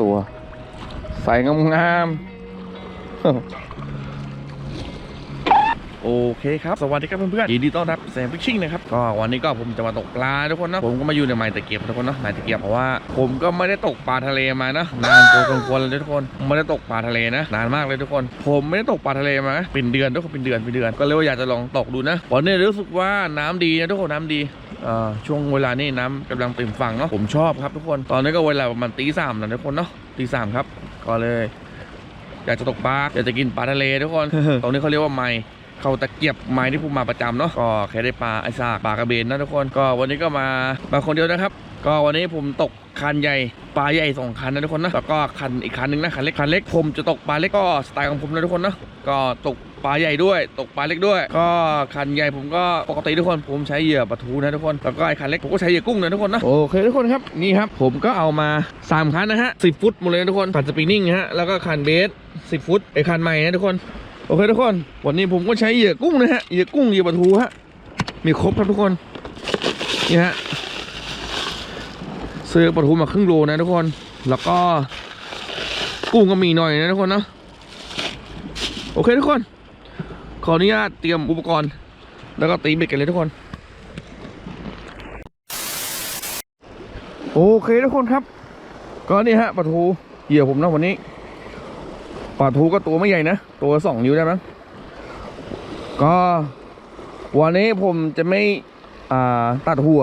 ตัว ใส่งามๆ โอเคครับ สวัสดีครับเพื่อนๆยินดีต้อนรับแซมฟิชชิ่งนะครับก็วันนี้ก็ผมจะมาตกปลาทุกคนนะผมก็มาอยู่ในไม้ตะเกียบทุกคนเนาะไม้ตะเกียบเพราะว่าผมก็ไม่ได้ตกปลาทะเลมานะนานพอสมควรเลยทุกคนไม่ได้ตกปลาทะเลนะนานมากเลยทุกคน ผมไม่ได้ตกปลาทะเลมาเป็นเดือนทุกคนเป็นเดือนเป็นเดือน ก็เลยว่าอยากจะลองตกดูนะวันนี้รู้สึกว่าน้ำดีนะทุกคนน้ำดีอ่าช่วงเวลานี้น้ำกำลังเต็มฝั่งเนาะผมชอบครับทุกคนตอนนี้ก็เวลาประมาณตีสามนะทุกคนเนาะตีสามครับก็เลย อยากจะตกปลาอยากจะกินปลาทะเลทุกคน ตรงนี้เขาเรียกว่าไม้ เขาตะเกียบไม้ที่ผมมาประจำเนาะก็แค่ได้ปลาไอซากปลากระเบนนะทุกคนก็วันนี้ก็มามาคนเดียวนะครับ ก็วันนี้ผมตกคันใหญ่ปลาใหญ่สองคันนะทุกคนนะแล้วก็คันอีกคันหนึงนะคันเล็กคันเล็กผมจะตกปลาเล็กก็สไตล์ของผมนะทุกคนนะก็ตกปลาใหญ่ด้วย ตกปลาเล็กด้วย ก็คันใหญ่ผมก็ปกติทุกคน ผมใช้เหยื่อปลาทูนะทุกคนแล้วก็ไอ้คันเล็กผมก็ใช้เหยื่อกุ้งนะทุกคนนะโอเคทุกคนครับนี่ครับผมก็เอามาสามคันนะฮะสิฟุตหมดเลยนะทุกคนคันสปริงนิ่งนะฮะแล้วก็คันเบสสิฟุตไอ้คันใหม่นะทุกคน โอเคทุกคน วันนี้ผมก็ใช้เหยื่อกุ้งนะฮะเหยื่อกุ้งเหยื่อปลาทูฮะมีครบครับทุกคนนี่ฮะซื้อปลาทูมาครึ่งโลนะทุกคน แล้วก็กุ้งก็มีหน่อยนะทุกคนนะโอเคทุกคน ขออนุญาตเตรียมอุปกรณ์ แล้วก็ตีเบ็ดกันเลยทุกคน โอเคทุกคนครับ ก็นี่ฮะปลาทูเหยื่อผมนะวันนี้ ปลาทูก็ตัวไม่ใหญ่นะ ตัวสองนิ้วได้มั้งก็วันนี้ผมจะไม่อ่าตัดหัว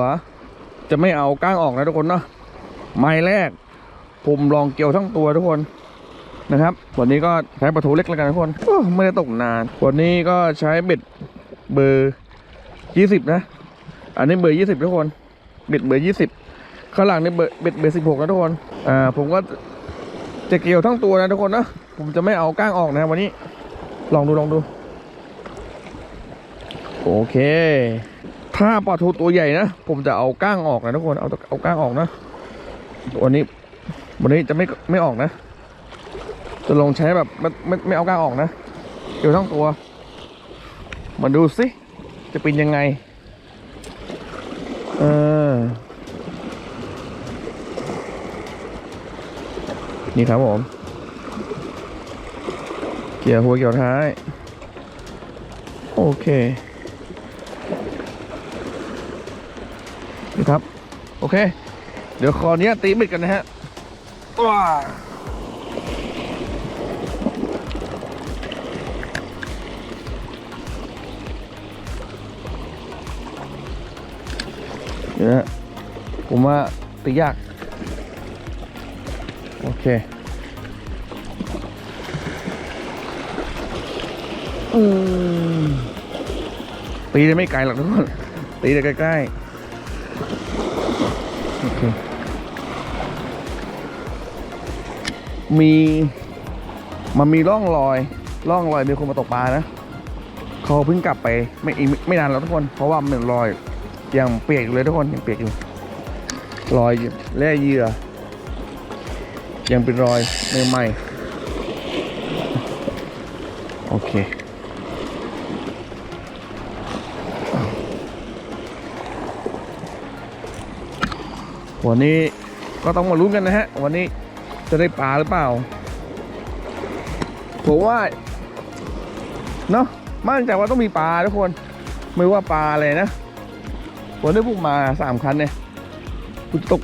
จะไม่เอาก้างออกนะทุกคนเนาะไม้แรก ผมลองเกี่ยวทั้งตัวทุกคนนะครับ วันนี้ก็ใช้ปลาทูเล็กแล้วกันทุกคนไม่ได้ตกนาน วันนี้ก็ใช้เบ็ดเบอร์ยี่สิบนะ อันนี้เบอร์ยี่สิบทุกคน เบ็ดเบอร์ยี่สิบข้างหลังนี่เบอร์เบ็ดเบอร์สิบหกนะทุกคน อ่าผมก็จะเกี่ยวทั้งตัวนะทุกคนนะ ผมจะไม่เอาก้างออกนะวันนี้ ลองดูลองดู โอเค ถ้าปลาทูตัวใหญ่นะ ผมจะเอาก้างออกนะทุกคน เอาเอาก้างออกนะวันนี้ วันนี้จะไม่ไม่ออกนะ จะลองใช้แบบไม่ไม่ไม่เอาก้างออกนะเกี่ยวทั้งตัว มาดูสิ จะเป็นยังไง เออ นี่ครับผม เกี่ยวหัวเกี่ยวท้าย โอเคนี่ครับ โอเค เดี๋ยวคอเนี้ยตีบิดกันนะฮะว้าเดี๋ยวผมว่าตียาก โอเค ตีได้ไม่ไกลหรอกทุกคน ตีได้ใกล้ๆ โอเค มี มันมีร่องรอย ร่องรอยมีคนมาตกปลานะ เขาเพิ่งกลับไปไม่ไม่นานแล้วทุกคน เพราะว่ามันรอยยังเปียกอยู่เลยทุกคนยังเปียกอยู่ รอยแร่เหยื่อ ยังเป็นรอยใหม่ๆโอเค วันนี้ก็ต้องมาลุ้นกันนะฮะ วันนี้จะได้ปลาหรือเปล่าผมว่าเนาะมั่นใจว่าต้องมีปลาทุกคน ไม่ว่าปลาอะไรนะวันนี้พวกมาสามคันเนี่ยจะตก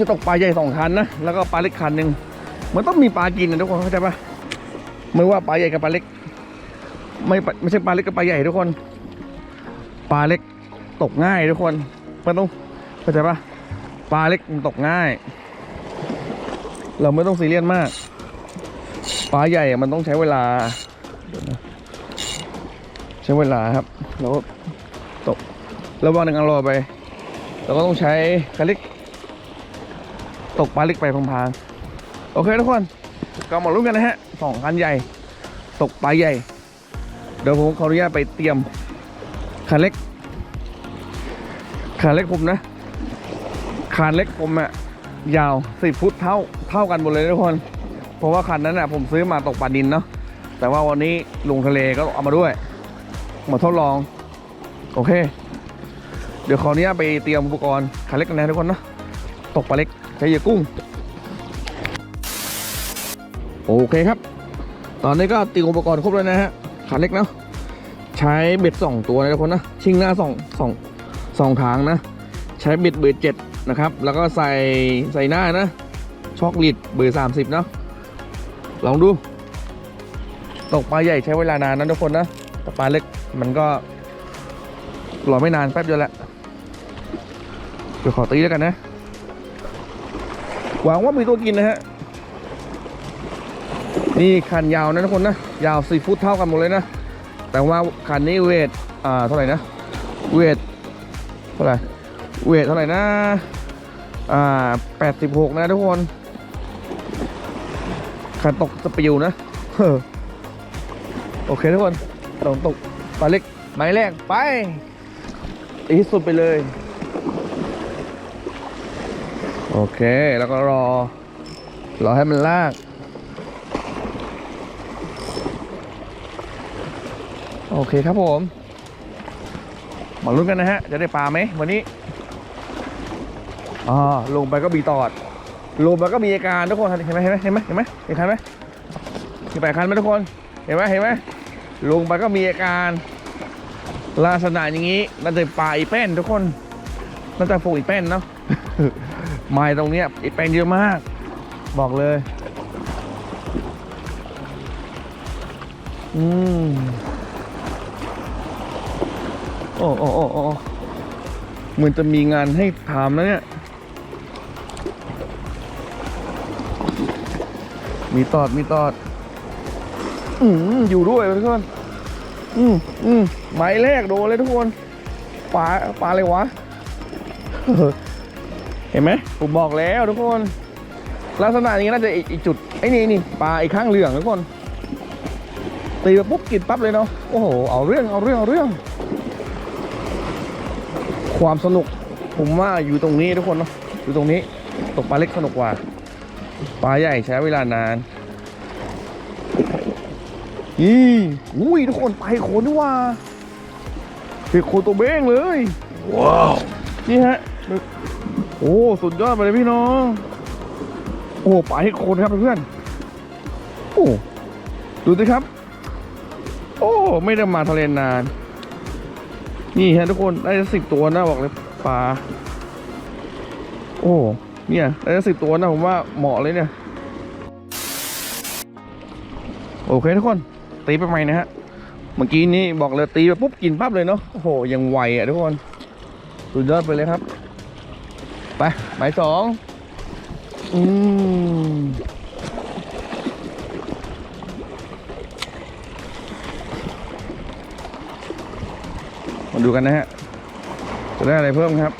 จะตกปลาใหญ่สองคันนะแล้วก็ปลาเล็กคันหนึ่งมันต้องมีปลากินนะทุกคนเข้าใจปะไม่ว่าปลาใหญ่กับปลาเล็ก ไม่ไม่ใช่ปลาเล็กกับปลาใหญ่ทุกคน ปลาเล็กตกง่ายทุกคนมันต้องเข้าใจปะ ปลาเล็กมันตกง่าย เราไม่ต้องซีเรียสมาก ปลาใหญ่อะมันต้องใช้เวลา ใช้เวลาครับ แล้วตกแล้ววันหนึ่งอารอไป เราก็ต้องใช้คันเล็กตกปลาเล็กไปพางๆ โอเคทุกคน ก็มาลุ้นกันนะฮะสองคันใหญ่ ตกปลาใหญ่ เดี๋ยวผมขออนุญาตไปเตรียมคันเล็กคันเล็กผมนะ คันเล็กผมอะยาวสิบฟุตเท่าเท่ากันหมดเลยทุกคน เพราะว่าคันนั้นอะผมซื้อมาตกปลาดินเนาะแต่ว่าวันนี้ลงทะเลก็เอามาด้วยมาทดลอง โอเค เดี๋ยวขออนุญาตไปเตรียมอุปกรณ์คันเล็กกันนะทุกคนเนาะตกปลาเล็กใช้เหยื่อกุ้ง โอเคครับ ตอนนี้ก็เตรียมอุปกรณ์ครบแล้วนะฮะขาเล็กเนาะใช้เบ็ดสองตัวนะทุกคนนะชิงหน้าสองสองสองทางนะ ใช้เบ็ดเบอร์เจ็ด นะครับ แล้วก็ใส่ใส่หน้านะ ช็อกลิดเบอร์สามสิบเนาะลองดู ตกปลาใหญ่ใช้เวลานานนะทุกคนนะแต่ปลาเล็กมันก็รอไม่นานแป๊บเดียวแหละเดี๋ยวขอตีแล้วกันนะหวังว่ามีตัวกินนะฮะนี่คันยาวนะทุกคนนะ ยาว4ฟุตเท่ากันหมดเลยนะ แต่ว่าคันนี้เวทอ่าเท่าไหร่นะ เวทเท่าไหร่ เวทเท่าไหร่นะ อ่า86นะทุกคนคันตกสปิวนะเฮ้อโอเคทุกคนลองตกปลาเล็กไม้แรกไปตีที่สุดไปเลย โอเค แล้วก็รอ รอให้มันลากโอเคครับผม มาลุ้นกันนะฮะ จะได้ปลาไหมวันนี้ อ่าลงไปก็บีตอด ลงไปก็มีอาการทุกคนเห็นไหมเห็นไหมเห็นไหมเห็นไหมเห็นคันไหมเห็นไปคันไหมทุกคน เห็นไหมเห็นไหมลงไปก็มีอาการลักษณะอย่างนี้น่าจะปลาอีแป้นทุกคนน่าจะฟกอีแป้นเนาะไม้ตรงเนี้ยอีแป้นเยอะมาก บอกเลย อืมโอ้โอ้โอ้โอ้เหมือนจะมีงานให้ทำแล้วเนี่ย มีตอด มีตอด อืมอยู่ด้วยทุกคน อืมอืมไม้แรกโดนเลยทุกคนปลาปลาอะไรวะ เห็นไหมผมบอกแล้วทุกคน ลักษณะอย่างนี้น่าจะอีกอีกจุด ไอ้นี่นี่ปลาไอ้ข้างเหลืองทุกคนตีไปปุ๊บกินปั๊บเลยเนาะ โอ้โห เอาเรื่อง เอาเรื่อง เอาเรื่อง ความสนุก ผมว่าอยู่ตรงนี้ทุกคนเนาะ อยู่ตรงนี้ ตกปลาเล็กสนุกกว่า ปลาใหญ่ใช้เวลานานนี่อุ้ยทุกคนไปลาเห็ดโคนนี่ว่าเห็ดโคนตัวเบ้งเลย ว้าว นี่ฮะ โอ้สุดยอดไปเลยพี่น้อง โอ้ปลาเห็ดโคนครับเพื่อนๆโอ้ดูสิครับ โอ้ ไม่ได้มาทะเลนาน นี่ฮะทุกคนได้สิบตัวนะบอกเลยปลา โอ้ เนี่ยได้สิบตัวนะผมว่าเหมาะเลยเนี่ย โอเคทุกคน ตีไปใหม่นะฮะ เมื่อกี้นี้บอกเลยตีไปปุ๊บกินปั๊บเลยเนาะ โอ้โห ยังไวอะทุกคน สุดยอดไปเลยครับ ไปหมายสองอืมมาดูกันนะฮะ จะได้อะไรเพิ่มครับ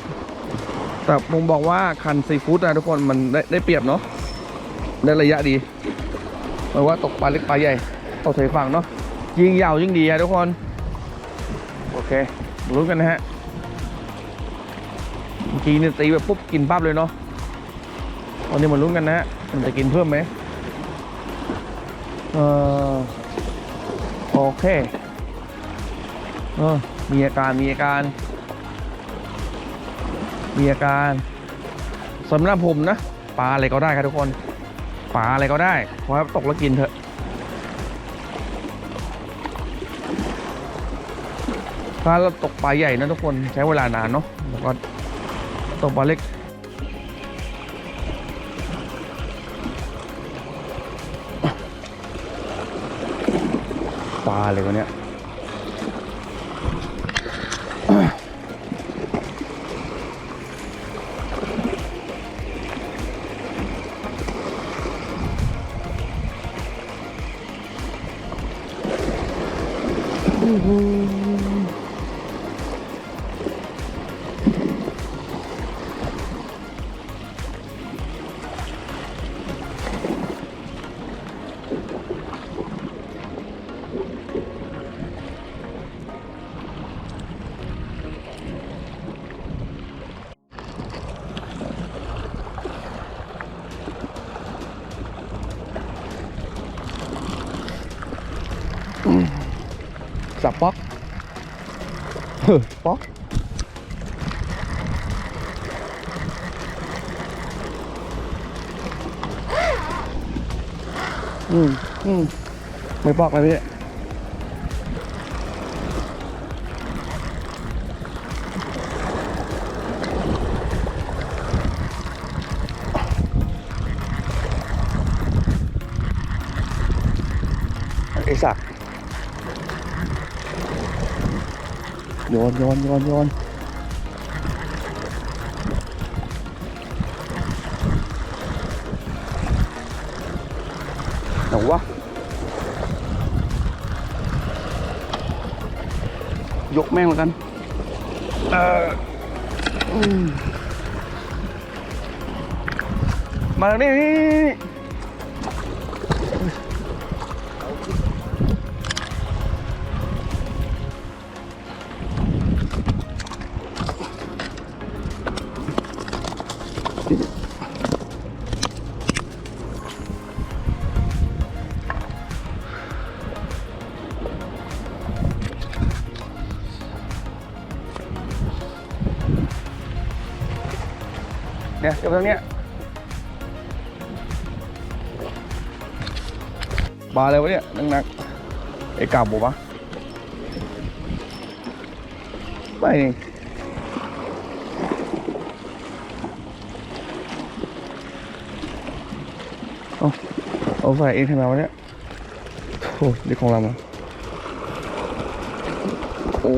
แต่ผมบอกว่าคันซีฟู้ดนะทุกคนมันได้ได้เปรียบเนาะได้ระยะดีหมายว่าตกปลาเล็กปลาใหญ่ตกใส่ฝั่งเนาะยิงยาวยิ่งดีอะทุกคน โอเคมาลุ้กันนะฮะเมื่อกี้เนี่ยตีแบบปุ๊บกินปั๊บเลยเนาะวันนี้มาลุ้นกันนะฮะมันจะกินเพิ่มไหมเออโอเคเออมีอาการมีอาการ มีอาการสำหรับผมนะปลาอะไรก็ได้ครับทุกคนปลาอะไรก็ได้ขอให้ตกแล้วกินเถอะถ้าเราตกปลาใหญ่นะทุกคนใช้เวลานานเนาะแล้วก็ตกปลาเล็กปลาอะไรวะเนี่ย สับป๊อกเฮ้ยป๊อกอืมอืมไม่ปอกเลยพี่ไอ้สัก โยนโยนโยนโยนไหนวะยกแม่งแล้วกัน เอออืมมาทางนี้ เนี่ยเดี๋ยวตรงเนี้ยบาอะไรวะเนี่ยนักนักๆไอ้กาบบอกวะไม่ เอาเอาใส่เองทำไมวะเนี่ยโอ้นี่ของเรามาโอ้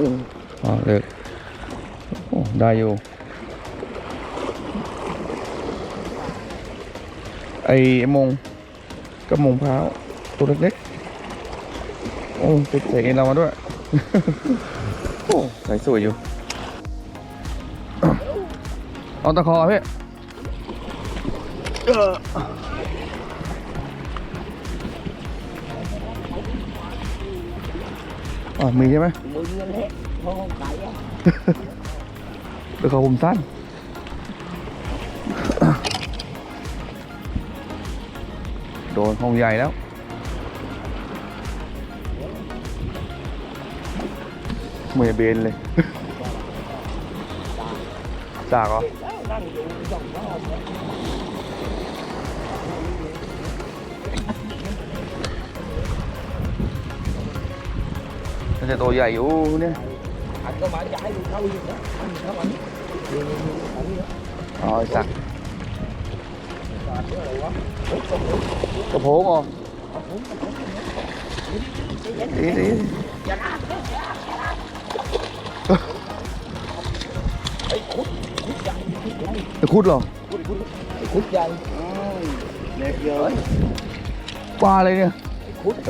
อ่าเลิกโอ้ได้อยู่ไอ้มงก็มงพร้าวตัวเล็กๆโอ้ติดใส่เอ็นเรามาด้วยโอ้ใส่สวยอยู่เอาตะคอพี่ อออ๋อมีใช่ไหมมึงนั่นแหละพ่อของไก่อะตะคอผมสั้นโดนห้องใหญ่แล้วเมย์เบนเลยจากเหรอ แล้วนั่งอยู่สองรอบแล้วมันจะต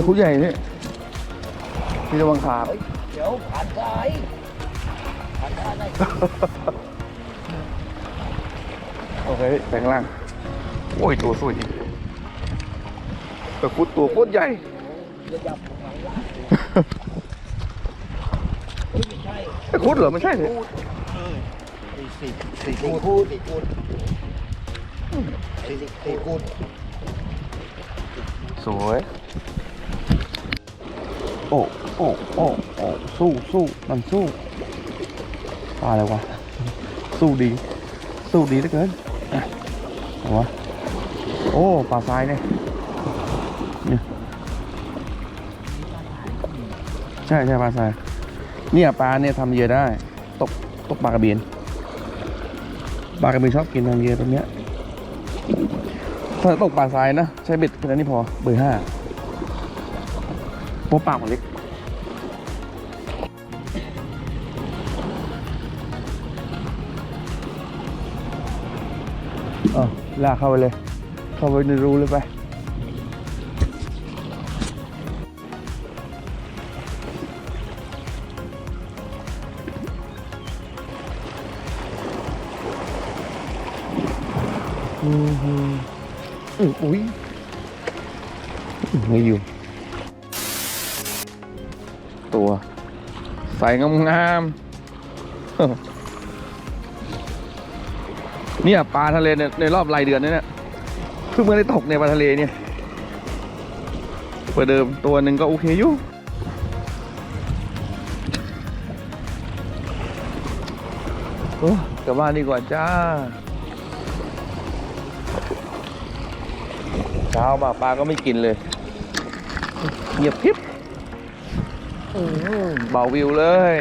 ัวใหญ่ พงเหรอดีดีอย่าลากนะไอ้คุดคุดใหญ่คุดใหญ่จะคุดเหรอคุดคุดคุดใหญ่อืมเล็กเยอะปลาอะไรเนี่ยไอ้คุดไอ้คุดใหญ่นี่ที่ระวังขาเฮ้ยเดี๋ยวผ่านซ้ายผ่านซ้ายได้โอเคแปลงล่าง โอ้ย ตัวสวยจริงตะคุดตัวโคตรใหญ่อย่าจับของหลังละเฮ้ยไม่ใช่ตะคุดเหรอไม่ใช่สิคูดเออสี่สี่สี่คูดสี่คูดสี่สี่คูดสวย โอ้โอ้โอ้โอ้สู้สู้มันสู้ปลาอะไรวะ สู้ดี สู้ดีเหลือเกินอะเอาวโอ้ปลาทรายเนี่ยเนี่ยใช่ใช่ปลาทรายเนี่ยปลาเนี่ยทำเยื่อได้ ตกตกปลากระเบนปลากระเบนชอบกินทำเยื่อตรงเนี้ยถ้าตกปลาทรายนะ ใช้เบ็ดแค่นั้นนี่พอเบอร์ห้า เพราะปากมันเล็กเออลากเข้าไปเลย เข้าไปในรูเลยไปอือืออุ้ยไม่อยู่ ใส่งามๆเนี่ยปลาทะเลเนี่ยในรอบรายเดือนเนี่ยเพิ่งมาได้ตกในปลาทะเลเนี่ยเปิดเดิมตัวหนึ่งก็โอเคอยู่กลับบ้านดีกว่าจ้าเช้ามาปลาก็ไม่กินเลย เงียบพริบ เบาวิวเลย